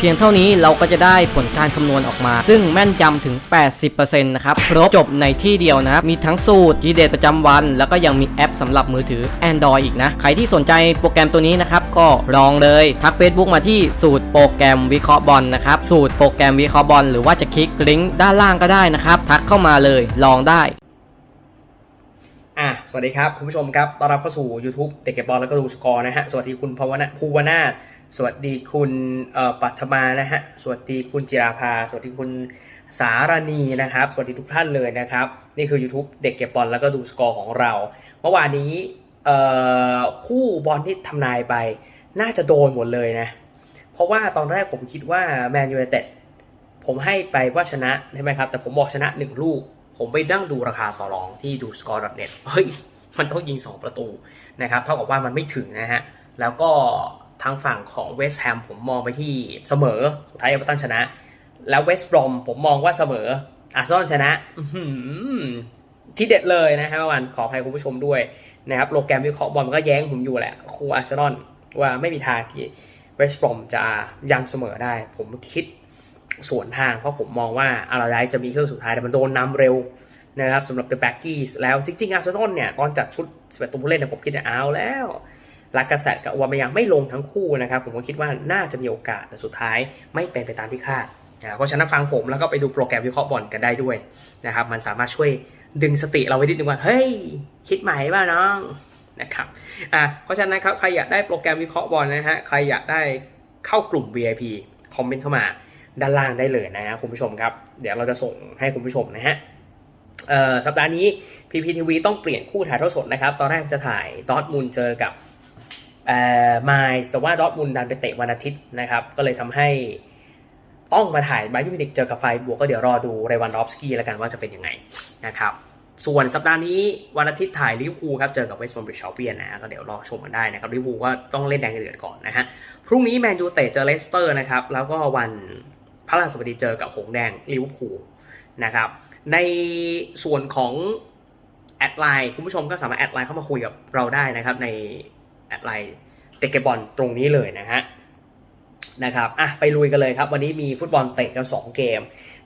พียงเท่านี้เราก็จะได้ผลการคำนวณออกมา ซึ่งแม่นยำถึง 80%นะครับครบจบในที่เดียวนะครับ มีทั้งสูตรทีเด็ดประจำวัน แล้วก็ยังมีแอปสำหรับมือถือ Android อีกนะ ใครที่สนใจโปรแกรมตัวนี้นะครับ ก็ลองเลย ทัก Facebook มาที่สูตรโปรแกรมวิเคราะห์บอลนะครับ สูตรโปรแกรมวิเคราะห์บอลหรือว่าจะคลิกลิงก์ด้านล่างก็ได้นะครับ ทักเข้ามาเลย ลองได้ สวัสดีครับ คุณผู้ชมครับ ต้อนรับเข้าสู่ YouTube เด็กเก็บบอลแล้วก็ดูสกอร์นะฮะ สวัสดีคุณภาวนาภูวนาถสวัสดีคุณปัทมานะฮะ สวัสดีคุณจิราภา สวัสดีคุณสารณีนะครับ สวัสดีทุกท่านเลยนะครับ นี่คือ YouTube เด็กเก็บบอลแล้วก็ดูสกอร์ของเรา เมื่อวานนี้คู่บอลที่ทำนายไป น่าจะโดนหมดเลยนะ เพราะว่าตอนแรกผมคิดว่าแมนยูไนเต็ดผมให้ไปว่าชนะใช่ไหมครับ แต่ผมบอกชนะหนึ่งลูก ผมไปนั่งดูราคาต่อรองที่ดู score.net เฮ้ย มันต้องยิง 2 ประตูนะครับเท่ากับว่ามันไม่ถึงนะฮะ แล้วก็ทางฝั่งของเวสต์แฮมผมมองไปที่เสมอสุดท้ายเอเวอร์ตันชนะ แล้วเวสต์บรอมผมมองว่าเสมออาร์เซนอลชนะที่เด็ดเลยนะฮะเมื่อวานขออภัยคุณผู้ชมด้วยนะครับโปรแกรมวิเคราะห์บอลมันก็แย้งผมอยู่แหละครูอาร์เซนอลว่าไม่มีทางที่เวสต์บรอมจะยังเสมอได้ ผมคิด สวนทางเพราะผมมองว่าอาราไดจะมีเครื่องสุดท้ายแต่มันโดนนำเร็วนะครับสำหรับ The Baggies แล้วจริงๆ อาร์เซนอลเนี่ย ตอนจัดชุด11ตัวผู้เล่นเนี่ยผมคิดว่าเอาแล้วลากาเซตกับวามายังไม่ลงทั้งคู่นะครับ ผมก็คิดว่าน่าจะมีโอกาสแต่สุดท้ายไม่เป็นไปตามที่คาดนะเพราะฉะนั้นฟังผมแล้วก็ไปดูโปรแกรมวิเคราะห์บอลกันได้ด้วยนะครับ มันสามารถช่วยดึงสติเราไว้นิดนึงว่า เฮ้ย คิดใหม่ป่ะน้องนะครับอ่าเพราะฉะนั้นครับใครอยากได้โปรแกรมวิเคราะห์บอลนะฮะใครอยากได้เข้ากลุ่ม VIP คอมเมนต์เข้ามา ด้านล่างได้เลยนะฮะคุณผู้ชมครับ เดี๋ยวเราจะส่งให้คุณผู้ชมนะฮะสัปดาห์นี้ PPTV ต้องเปลี่ยนคู่ถ่ายทอดสดนะครับ ตอนแรกจะถ่ายดอทมุนเจอกับเอ่อไมล์แต่ว่าดอทมุนดันไปเตะวันอาทิตย์นะครับ ก็เลยทำให้ต้องมาถ่ายบายิมินิกเจอกับไฟบวกก็เดี๋ยวรอดูเรวันดอฟสกี้แล้วกันว่าจะเป็นยังไงนะครับส่วนสัปดาห์นี้วันอาทิตย์ถ่ายลิเวอร์พูลครับเจอกับเวสต์บอมบิชเชาเปียนนะก็เดี๋ยวรอชมกันได้นะครับลิเวอร์พูลก็ต้องเล่นแดงเดือดก่อนนะฮะพรุ่งนี้แมนยูเตะเจอเลสเตอร์นะครับแล้วก็วัน พฤหัสบดีเจอกับหงแดงลิเวอร์พูลนะครับ ในส่วนของแอดไลน์คุณผู้ชมก็สามารถแอดไลน์เข้ามาคุยกับเราได้นะครับ ในแอดไลน์เตะเกบอลตรงนี้เลยนะฮะนะครับอะไปลุยกันเลยครับ วันนี้มีฟุตบอลเตะกัน2เกม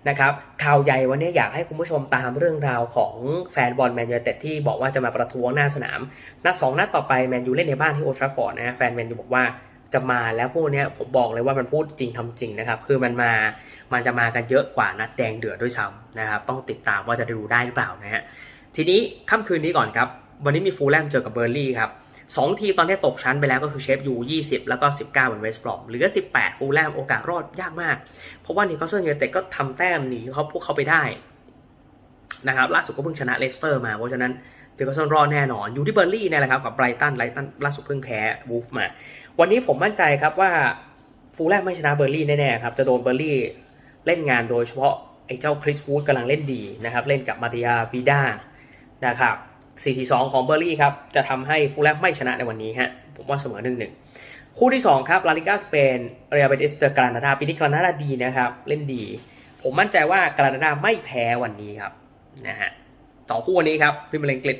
นะครับข่าวใหญ่วันนี้อยากให้คุณผู้ชมตามเรื่องราวของแฟนบอลแมนยูเต็ดที่บอกว่าจะมาประท้วงหน้าสนามนัดสองนัดต่อไปแมนยูเล่นในบ้านที่โอทราฟอร์ดนะฮะแฟนแมนยูบอกว่า จะมาแล้วพวกเนี้ยผมบอกเลยว่ามันพูดจริงทำจริงนะครับ คือมันมามันจะมากันเยอะกว่านัดแดงเดือดด้วยซ้ำนะครับ ต้องติดตามว่าจะดูได้หรือเปล่านะฮะทีนี้ค่ำคืนนี้ก่อนครับ วันนี้มีฟูลแลมเจอกับเบอร์ลี่ครับสองทีตอนนี้ตกชั้นไปแล้วก็คือเชฟยู20 แล้วก็ 19เหมือนเวสต์บรอมเหลือ 18 ฟูลแลมโอกาสรอดยากมาก เพราะว่านิวคาสเซิลยูไนเต็ดก็ทำแต้มหนีเขาพวกเขาไปได้นะครับล่าสุดก็เพิ่งชนะเลสเตอร์มา เพราะฉะนั้น นิวคาสเซิลรอดแน่นอน อยู่ที่เบอร์ลี่นี่แหละครับกับไบรตันไบรตันล่าสุดเพิ่งแพ้วูฟมา วันนี้ผมมั่นใจครับว่าฟูลแลมไม่ชนะเบอร์ลี่แน่ๆครับจะโดนเบอร์ลี่เล่นงานโดยเฉพาะไอ้เจ้าคริสวูดกำลังเล่นดีนะครับเล่นกับมาติยาบีด้านะครับ4-2 ของเบอร์ลี่ครับจะทำให้ฟูลแลมไม่ชนะในวันนี้ฮะผมว่าเสมอ1-1คู่ที่ 2 ครับลาลิกาสเปนเรียลเบติสเจอกรานาดาปีนี้กรานาดาดีนะครับ เล่นดี ผมมั่นใจว่ากรานาดาไม่แพ้วันนี้ครับนะฮะ สองคู่วันนี้ครับพิมพ์เลงกฤษ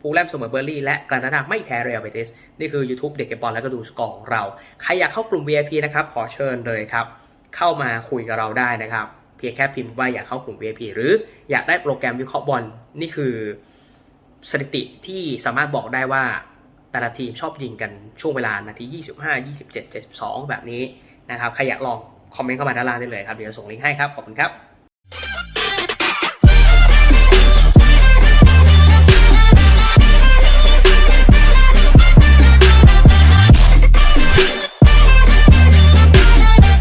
ฟูลแลมเสมอเบอร์ลี่และกรานาดาไม่แพ้เรียลเบติสนี่คือ YouTube เด็กเก็บบอลแล้วก็ดูสกอร์ของเรา ใครอยากเข้ากลุ่ม VIP นะครับ ขอเชิญเลยครับ เข้ามาคุยกับเราได้นะครับ เพียงแค่พิมพ์ว่าอยากเข้ากลุ่ม VIP หรืออยากได้โปรแกรมวิเคราะห์บอลนี่คือสถิติที่สามารถบอกได้ว่าแต่ละทีมชอบยิงกันช่วงเวลานาที 25 27 72 แบบนี้นะครับใครอยากลองคอมเมนต์เข้ามาด้านล่างได้เลยครับเดี๋ยวส่งลิงก์ให้ครับขอบคุณครับ